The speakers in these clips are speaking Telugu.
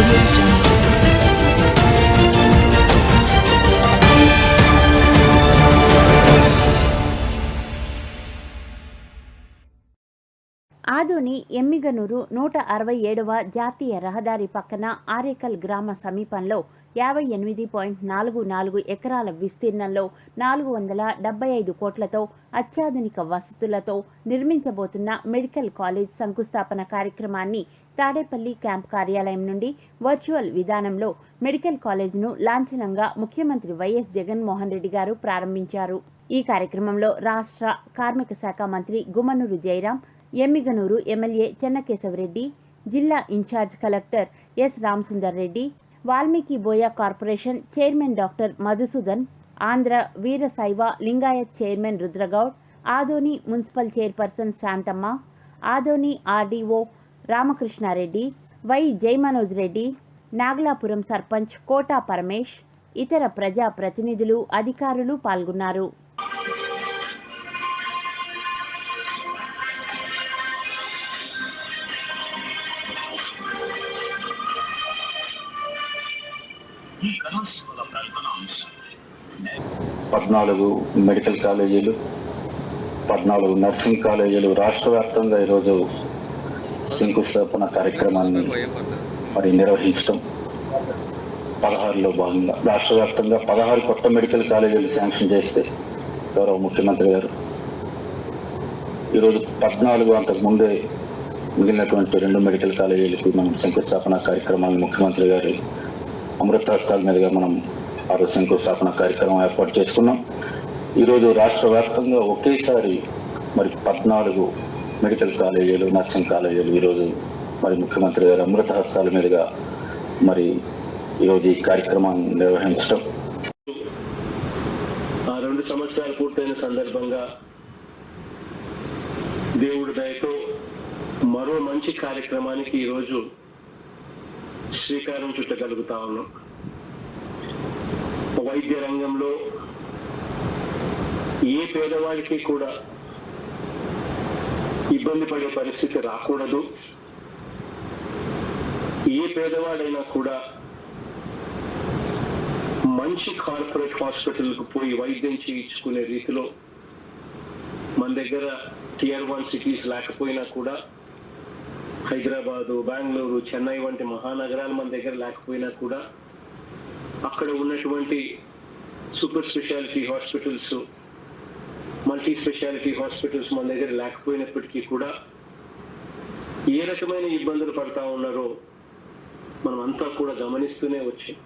Revolution. ఆదోని ఎమ్మిగనూరు నూట అరవై ఏడవ జాతీయ రహదారి పక్కన ఆరేకల్ గ్రామ సమీపంలో యాభై ఎనిమిది పాయింట్ నాలుగు నాలుగు ఎకరాల విస్తీర్ణంలో నాలుగు వందల డెబ్బై ఐదు కోట్లతో అత్యాధునిక వసతులతో నిర్మించబోతున్న మెడికల్ కాలేజ్ శంకుస్థాపన కార్యక్రమాన్ని తాడేపల్లి క్యాంప్ కార్యాలయం నుండి వర్చువల్ విధానంలో మెడికల్ కాలేజ్ను లాంఛనంగా ముఖ్యమంత్రి వైఎస్ జగన్మోహన్ రెడ్డి గారు ప్రారంభించారు. ఈ కార్యక్రమంలో రాష్ట్ర కార్మిక శాఖ మంత్రి గుమ్మనూరు జయరాం ఎమ్మిగనూరు ఎమ్మెల్యే చెన్నకేశవరెడ్డి జిల్లా in charge collector S Ramasundar Reddy Valmiki Boya corporation chairman doctor Madhusudan Andhra Veerashaiva Lingayat chairman Rudragoud Adoni municipal chairperson Shanthamma Adoni RDO Ramakrishna Reddy Y Jayamanoj Reddy Nagalapuram sarpanch Kota Paramesh ఇతర ప్రజా ప్రతినిధులు అధికారులు పాల్గొన్నారు. ఈ కళాశాల పద్నాలుగు మెడికల్ కాలేజీలు పద్నాలుగు నర్సింగ్ కాలేజీలు రాష్ట్ర వ్యాప్తంగా ఈరోజు శంకుస్థాపన కార్యక్రమాన్ని మరి నిర్వహించడం పదహారులో భాగంగా రాష్ట్ర వ్యాప్తంగా పదహారు కొత్త మెడికల్ కాలేజీలు శాంక్షన్ చేస్తే గౌరవ ముఖ్యమంత్రి గారు ఈరోజు పద్నాలుగు అంతకు ముందే మిగిలినటువంటి రెండు మెడికల్ కాలేజీలకి మనం శంకుస్థాపన కార్యక్రమాన్ని ముఖ్యమంత్రి గారు అమృతాస్థాల మీదుగా మనం ఆ శంకుస్థాపన కార్యక్రమం ఏర్పాటు చేసుకున్నాం. ఈరోజు రాష్ట్ర వ్యాప్తంగా ఒకేసారి మరి పద్నాలుగు మెడికల్ కాలేజీలు నర్సింగ్ కాలేజీలు ఈరోజు మరి ముఖ్యమంత్రి గారు అమృత హస్తాల మీదుగా మరి ఈరోజు ఈ కార్యక్రమాన్ని నిర్వహించడం. ఆ రెండు సంవత్సరాలు పూర్తయిన సందర్భంగా దేవుడి దయతో మరో మంచి కార్యక్రమానికి ఈరోజు శ్రీకారం చుట్టగలుగుతా ఉన్నాం. వైద్య రంగంలో ఏ పేదవాడికి కూడా ఇబ్బంది పడే పరిస్థితి రాకూడదు. ఏ పేదవాడైనా కూడా మంచి కార్పొరేట్ హాస్పిటల్కు పోయి వైద్యం చేయించుకునే రీతిలో మన దగ్గర టియర్ వన్ సిటీస్ లేకపోయినా కూడా హైదరాబాదు బెంగళూరు చెన్నై వంటి మహానగరాలు మన దగ్గర లేకపోయినా కూడా అక్కడ ఉన్నటువంటి super speciality hospitals multi speciality hospitals మన దగ్గర లేకపోయినప్పటికీ కూడా ఏ రకమైన ఇబ్బందులు పడతా ఉన్నారో మనం అంతా కూడా గమనిస్తూనే వచ్చాం.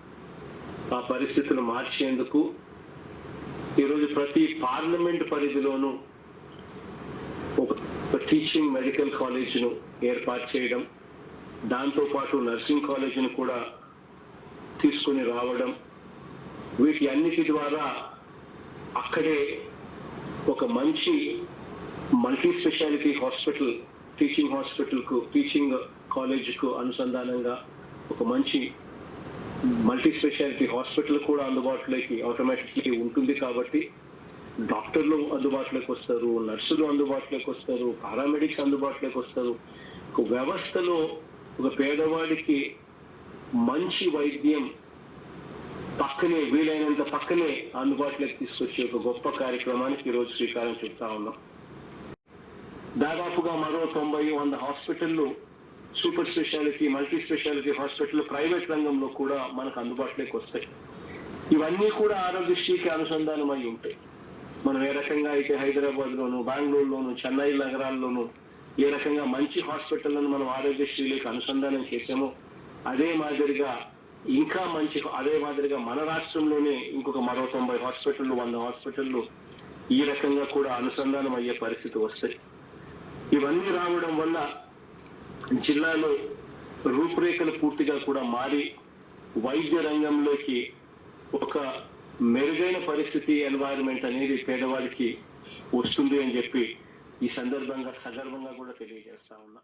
ఆ పరిస్థితులు మార్చేందుకు ఈరోజు ప్రతి పార్లమెంట్ పరిధిలోనూ ఒక టీచింగ్ మెడికల్ కాలేజ్ను ఏర్పాటు చేయడం దాంతోపాటు నర్సింగ్ కాలేజీని కూడా తీసుకొని రావడం వీటి అన్నిటి ద్వారా అక్కడే ఒక మంచి మల్టీ స్పెషాలిటీ హాస్పిటల్ టీచింగ్ హాస్పిటల్కు టీచింగ్ కాలేజ్కు అనుసంధానంగా ఒక మంచి మల్టీ స్పెషాలిటీ హాస్పిటల్ కూడా అందుబాటులోకి ఆటోమేటిక్లీ ఉంటుంది కాబట్టి డాక్టర్లు అందుబాటులోకి వస్తారు నర్సులు అందుబాటులోకి వస్తారు పారామెడిక్స్ అందుబాటులోకి వస్తారు. ఒక వ్యవస్థలో ఒక పేదవాడికి మంచి వైద్యం పక్కనే వీలైనంత పక్కనే అందుబాటులోకి తీసుకొచ్చే ఒక గొప్ప కార్యక్రమానికి ఈరోజు శ్రీకారం చుడతా ఉన్నాం. దాదాపుగా మరో తొంభై వంద హాస్పిటళ్ళు super speciality multi speciality hospital private రంగంలో కూడా మనకు అందుబాటులోకి వస్తాయి. ఇవన్నీ కూడా ఆరోగ్యశ్రీకి అనుసంధానం అయి ఉంటాయి. మనం ఏ రకంగా అయితే హైదరాబాద్ లోను బెంగళూరులోను చెన్నై నగరాల్లోనూ ఏ రకంగా మంచి హాస్పిటళ్ళను మనం ఆరోగ్యశ్రీలకు అనుసంధానం చేసామో అదే మాదిరిగా ఇంకా మంచి అదే మాదిరిగా మన రాష్ట్రంలోనే ఇంకొక మరో తొంభై హాస్పిటళ్ళు వంద హాస్పిటళ్ళు ఈ రకంగా కూడా అనుసంధానం అయ్యే పరిస్థితి వస్తాయి. ఇవన్నీ రావడం వల్ల జిల్లాలో రూపురేఖలు పూర్తిగా కూడా మారి వైద్య రంగంలోకి ఒక మెరుగైన పరిస్థితి ఎన్వైరన్మెంట్ అనేది పేదవాడికి వస్తుంది అని చెప్పి ఈ సందర్భంగా సగర్వంగా కూడా తెలియజేస్తా ఉన్నా.